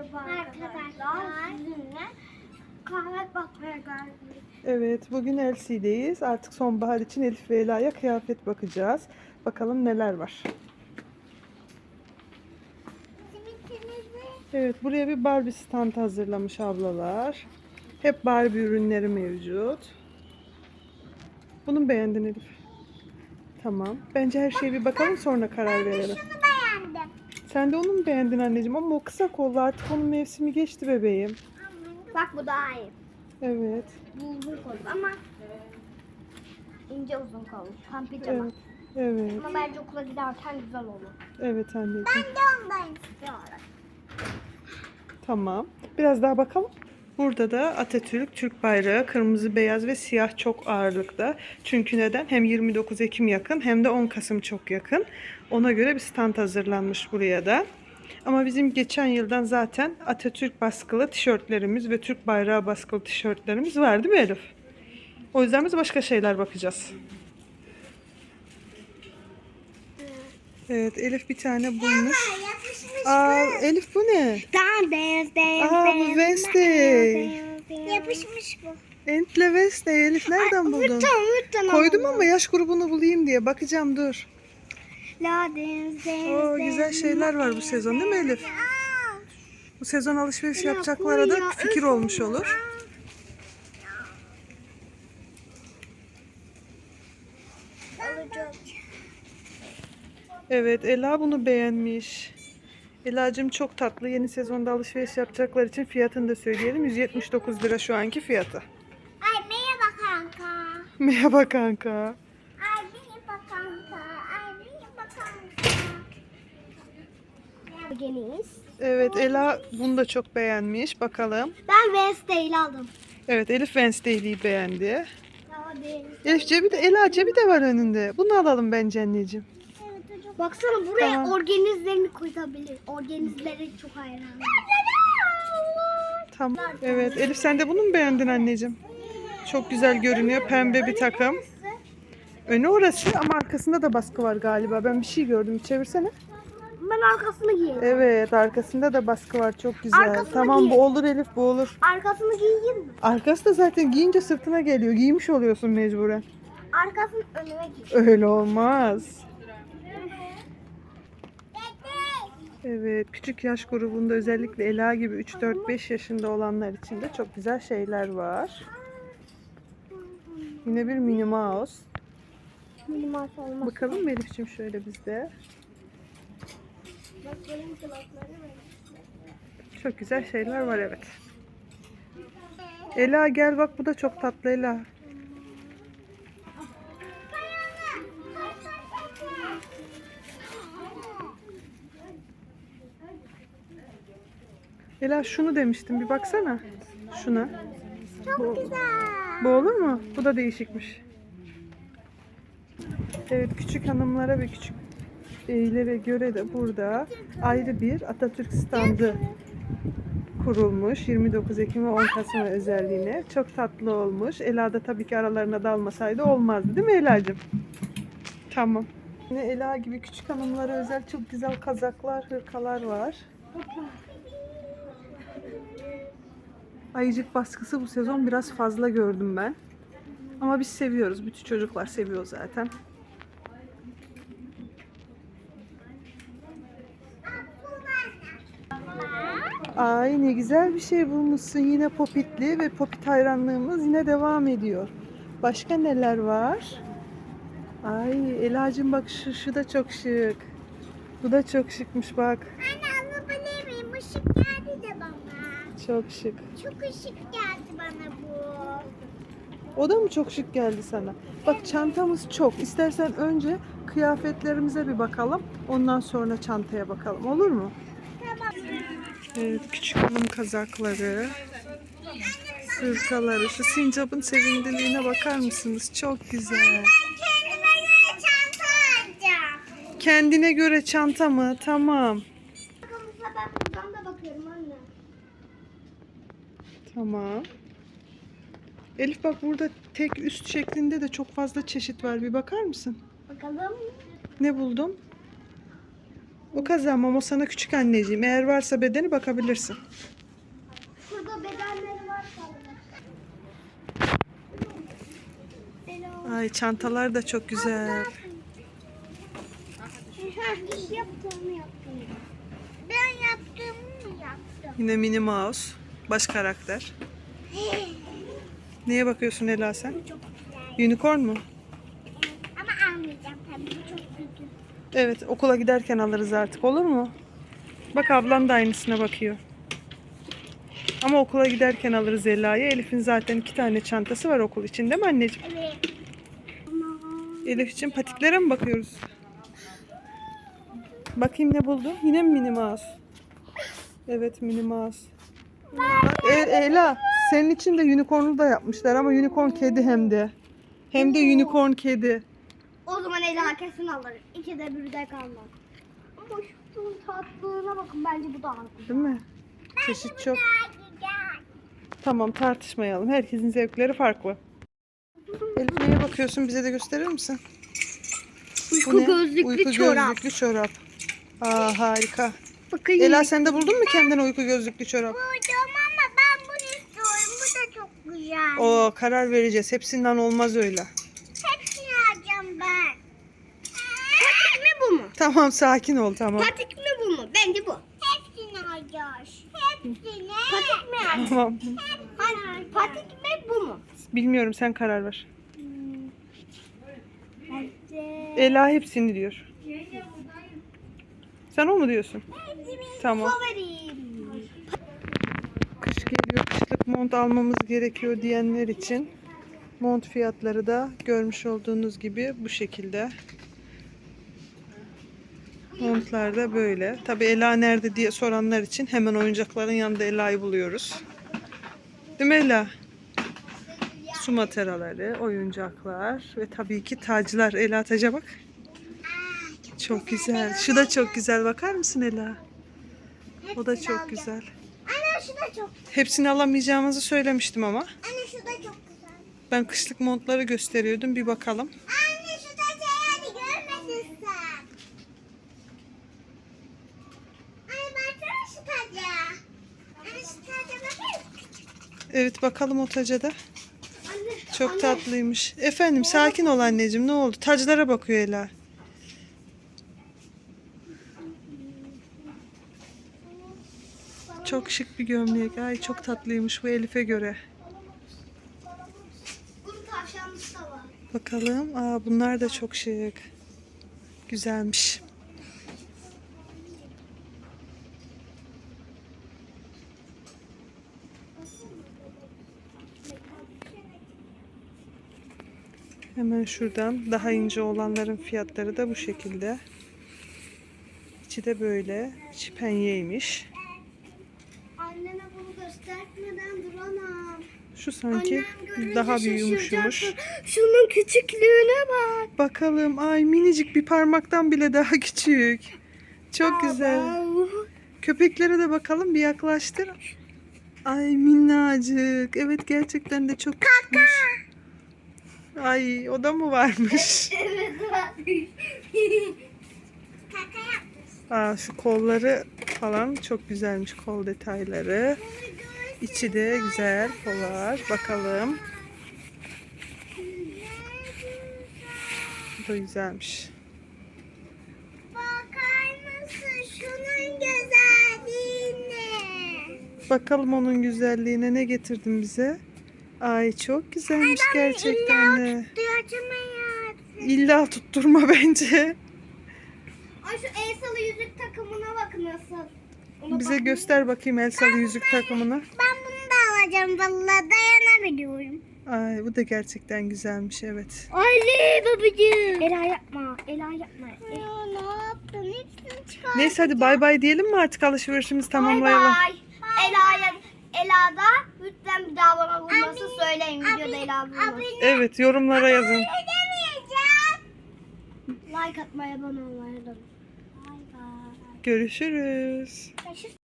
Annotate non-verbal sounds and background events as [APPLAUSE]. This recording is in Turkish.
Merhaba arkadaşlar. Sizinle kahve bakmaya geldik. Evet, bugün LC'deyiz. Artık sonbahar için Elif ve Ela'ya kıyafet bakacağız. Bakalım neler var. Evet, buraya bir Barbie stand hazırlamış ablalar. Hep Barbie ürünleri mevcut. Bunu beğendin Elif? Tamam. Bence her şeye bir bakalım sonra karar verelim. Sen de onu mu beğendin anneciğim? Ama o kısa kollu artık onun mevsimi geçti bebeğim. Bak bu daha iyi. Evet. Bu uzun kollu ama ince uzun kollu. Tam pijama. Evet. Evet. Ama bence okula giderken güzel olur. Evet anneciğim. Ben de ondan istiyorum. Tamam. Biraz daha bakalım. Burada da Atatürk, Türk bayrağı, kırmızı, beyaz ve siyah çok ağırlıkta. Çünkü neden? Hem 29 Ekim yakın hem de 10 Kasım çok yakın. Ona göre bir stand hazırlanmış buraya da. Ama bizim geçen yıldan zaten Atatürk baskılı tişörtlerimiz ve Türk bayrağı baskılı tişörtlerimiz var değil mi Elif? O yüzden biz başka şeyler bakacağız. Evet Elif bir tane bulmuş. Aa Elif bu ne? Dan dance dance Aa, bu Wednesday. Yapışmış bu. Entle Wednesday Elif nereden buldun? Yuttum yuttum. Koydum ama yaş grubunu bulayım diye. Bakacağım dur. La dance dance. Oo, güzel şeyler var bu sezon değil mi Elif? Bu sezon alışveriş yapacaklara da fikir olmuş olur. Alacağım. Evet Ela bunu beğenmiş. Ela'cığım çok tatlı. Yeni sezonda alışveriş yapacaklar için fiyatını da söyleyelim. 179 lira şu anki fiyatı. Ay merhaba kanka. Merhaba kanka. Ay merhaba kanka. Ay merhaba kanka. Geniyiz. Evet Ela bunu da çok beğenmiş. Bakalım. Ben Wednesday'li aldım. Evet Elif Wednesday'liyi beğendi. Elif cebi de Ela cebi de var önünde. Bunu alalım bence anneciğim. Baksana buraya Tamam. organizlerini koyabilir. Organizlere çok hayranım. Tamam. Evet Elif sen de bunu mu beğendin anneciğim? Çok güzel görünüyor. Pembe bir takım. Önü orası ama arkasında da baskı var galiba. Ben bir şey gördüm. Çevirsene. Ben arkasını giyeyim. Evet arkasında da baskı var. Çok güzel. Arkasını tamam giy. bu olur Elif bu olur. Arkasını giyeyim mi? Arkası da zaten giyince sırtına geliyor. Giymiş oluyorsun mecburen. Arkasını önüme giy. Öyle olmaz. Evet, küçük yaş grubunda özellikle Ela gibi 3-4-5 yaşında olanlar için de çok güzel şeyler var. Yine bir Minnie Mouse. Minimal olmaz. Bakalım mı Elif'ciğim şöyle bizde. Çok güzel şeyler var evet. Ela gel bak bu da çok tatlı Ela. Ela şunu demiştim bir baksana. Şuna. Bu, Güzel. bu olur mu? Bu da değişikmiş. Evet küçük hanımlara ve küçük beylere göre de burada ayrı bir Atatürk standı kurulmuş. 29 Ekim ve 10 Kasım özelliğine. Çok tatlı olmuş. Ela da tabii ki aralarına dalmasaydı olmazdı değil mi Ela'cığım? Tamam. Yine Ela gibi küçük hanımlara özel çok güzel kazaklar, hırkalar var. Ayıcık baskısı bu sezon biraz fazla gördüm ben. Ama biz seviyoruz. Bütün çocuklar seviyor zaten. Ay ne güzel bir şey bulmuşsun. Yine popitli ve popit hayranlığımız yine devam ediyor. Başka neler var? Ay Ela'cığım bak şu, şu da çok şık. Bu da çok şıkmış bak. Anne alabilir miyim? Işık geldi de bana. Çok şık. Çok ışık geldi bana bu. O da mı çok şık geldi sana? Bak çantamız çok. İstersen önce kıyafetlerimize bir bakalım. Ondan sonra çantaya bakalım. Olur mu? Tamam. Evet, küçük hanım kazakları, sırkaları. Şu sincapın sevindiliğine bakar mısınız? Çok güzel. Kendime göre çanta alacağım. Kendine göre çanta mı? Tamam. Bakalımsa ben buradan da bakıyorum anne. Tamam. Elif bak burada tek üst şeklinde de çok fazla çeşit var. Bir bakar mısın? Bakalım. Ne buldum? O kazanmam o sana küçük anneciğim. Eğer varsa bedeni bakabilirsin. Şurada bedenleri var sanırım. Ay çantalar da çok güzel. Ben yaptığımı mı yaptım? Yine Minnie Mouse. Baş karakter. Neye bakıyorsun Ela sen? Unicorn mu? Ama almayacağım tabii. Çok kötü. Evet okula giderken alırız artık olur mu? Bak ablam da aynısına bakıyor. Ama okula giderken alırız Ela'yı. Elif'in zaten iki tane çantası var okul için değil mi anneciğim? Evet. Elif için patiklere mi bakıyoruz? Bakayım ne buldun? Yine mi Minnie Mouse? Evet Minnie Mouse. Ela senin için de unicorn'u da yapmışlar ama unicorn kedi hem de. Hem de unicorn kedi. o zaman Ela kesin alır. İkide bir de kalmaz. Ama şunun tatlılığına bakın. Bence bu daha güzel. Değil mi? Çeşit çok. Tamam tartışmayalım. Herkesin zevkleri farklı. Elif neye bakıyorsun? Bize de gösterir misin? Bu Uyku ne? gözlüklü Uyku çorap. gözlüklü çorap. Aa harika. Bakın Ela sen de buldun mu kendine uyku gözlüklü çorap? Buldum ama ben bunu istiyorum. Bu da güzel. Oo karar vereceğiz. Hepsinden olmaz öyle. Hepsini alacağım ben. Patik mi bu mu? Tamam sakin ol tamam. Patik mi bu mu? Bence bu. Hepsini alacağız. Hepsini. Patik mi alacağız? Tamam. Hayır. Patik mi bu mu? Bilmiyorum sen karar ver. Bence. Ela hepsini diyor. Sen o mu diyorsun? Tamam. Favorim. Kış geliyor, kışlık mont almamız gerekiyor diyenler için mont fiyatları da görmüş olduğunuz gibi bu şekilde. Montlar da böyle. Tabi Ela nerede diye soranlar için hemen oyuncakların yanında Ela'yı buluyoruz. Değil mi Ela? Su materaları, oyuncaklar ve tabii ki taclar. Ela taca bak. Çok güzel. Şu da çok güzel. Bakar mısın Ela? O da çok güzel. Şu da çok. Hepsini alamayacağımızı söylemiştim ama. Anne şu da çok güzel. Ben kışlık montları gösteriyordum. Bir bakalım. Anne şu da şey hadi görmedin sen. Anne baksana şu taca. Anne şu taca bakar mısın? Evet bakalım o taca da. Anne. Çok anne. tatlıymış. Efendim sakin ol anneciğim. Ne oldu? Taclara bakıyor Ela. Çok şık bir gömlek. Ay çok tatlıymış bu Elif'e göre. Bakalım. Aa bunlar da çok şık. Güzelmiş. Hemen şuradan daha ince olanların fiyatları da bu şekilde. İçi de böyle çipenyeymiş. Anneme bunu göstermeden duramam. Şu sanki daha büyümüşmüş. şaşıracaktır. Şunun küçüklüğüne bak. Bakalım. Ay minicik bir parmaktan bile daha küçük. Çok güzel. Köpeklere de bakalım bir yaklaştır. Ay minnacık. Evet gerçekten de çok küçükmüş. Ay o da mı varmış? [LAUGHS] Evet. Kaka yapmış. Aa, şu kolları falan çok güzelmiş kol detayları. İçi de güzel polar. Bakalım. Bu da güzelmiş. Bakar mısın şunun güzelliğine? Bakalım onun güzelliğine ne getirdin bize? Ay çok güzelmiş gerçekten de. İlla tutturma [LAUGHS] bence. Ay şu Elsa'lı yüzük takımına bakın nasıl. Ona Bize bak- göster bakayım Elsa'lı yüzük takımını. Ben bunu da alacağım. Vallahi dayanabiliyorum. Ay bu da gerçekten güzelmiş evet. Ali babacığım. Ela yapma. Ela yapma. Ya ne yaptın? Hepsini çıkar. Neyse hadi bay bay diyelim mi artık alışverişimizi tamamlayalım. Bay bay. Ela'ya Ela da lütfen bir daha bana vurması söyleyin. Videoda Ela vurmasın. Evet yorumlara yazın. Like atmayı, abone olmayı unutmayın. Görüşürüz.